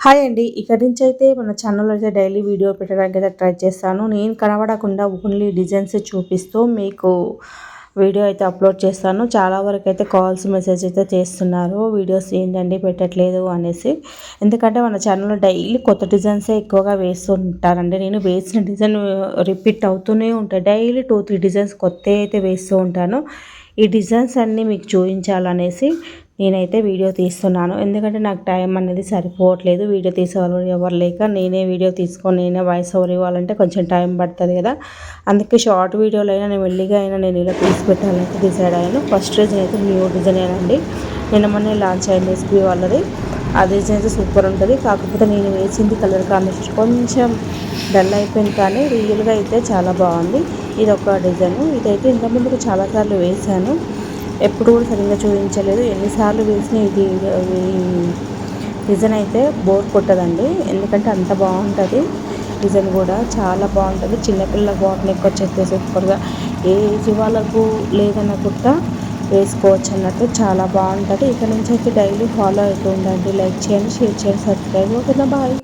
Hi అండి. ఇక్కడి నుంచి అయితే మన ఛానల్లో అయితే డైలీ వీడియో పెట్టడానికి అయితే ట్రై చేస్తాను. నేను కనబడకుండా ఓన్లీ డిజైన్స్ చూపిస్తూ మీకు వీడియో అయితే అప్లోడ్ చేస్తాను. చాలా వరకు అయితే కాల్స్ మెసేజ్ అయితే చేస్తున్నారు. వీడియోస్ ఏంటండి పెట్టట్లేదు అనేసి. ఎందుకంటే మన ఛానల్లో డైలీ కొత్త డిజైన్సే ఎక్కువగా వేస్తుంటారండి. నేను వేసిన డిజైన్ రిపీట్ అవుతూనే ఉంటాయి డైలీ టూ త్రీ డిజైన్స్ కొత్త అయితే వేస్తూ ఉంటాను. ఈ డిజైన్స్ అన్నీ మీకు చూపించాలనేసి నేనైతే వీడియో తీస్తున్నాను. ఎందుకంటే నాకు టైం అనేది సరిపోవట్లేదు. వీడియో తీసేవాళ్ళు ఎవరు లేక నేనే వీడియో తీసుకొని. నేనే వాయిస్ ఓవర్ ఇవ్వాలంటే కొంచెం టైం పడుతుంది కదా. అందుకే షార్ట్ వీడియోలో అయినా నేను వెళ్ళిగా అయినా నేను ఇలా తీసి పెట్టాలంటే డిసైడ్ అయ్యాను. ఫస్ట్ డిజైన్ అయితే న్యూ డిజైన్ అండి. నిన్న మొన్న లాంచ్ అయింది ఎస్పీ వాళ్ళది. ఆ డిజైన్ అయితే సూపర్ ఉంటుంది. కాకపోతే నేను వేసింది కలర్ కాంబినేషన్ కొంచెం డల్ అయిపోయింది కానీ రియల్గా అయితే చాలా బాగుంది. ఇది ఒక డిజైన్. ఇదైతే ఇంతకుముందుకు చాలాసార్లు వేశాను. ఎప్పుడు కూడా సరిగ్గా చూపించలేదు. ఎన్నిసార్లు వేసినా ఇది డిజైన్ అయితే బోర్ కొట్టదండి. ఎందుకంటే అంత బాగుంటుంది. డిజైన్ కూడా చాలా బాగుంటుంది. చిన్నపిల్లల బాగుంటుంది ఎక్కువ వచ్చేస్తే సూపర్గా ఏ ఏజ్ వాళ్ళకు కుట్ట వేసుకోవచ్చు అన్నట్టు చాలా బాగుంటుంది. ఇక్కడ నుంచి అయితే డైలీ ఫాలో అవుతూ ఉండండి. లైక్ చేయండి షేర్ చేయండి సబ్స్క్రైబ్. ఓకేనా బాయ్.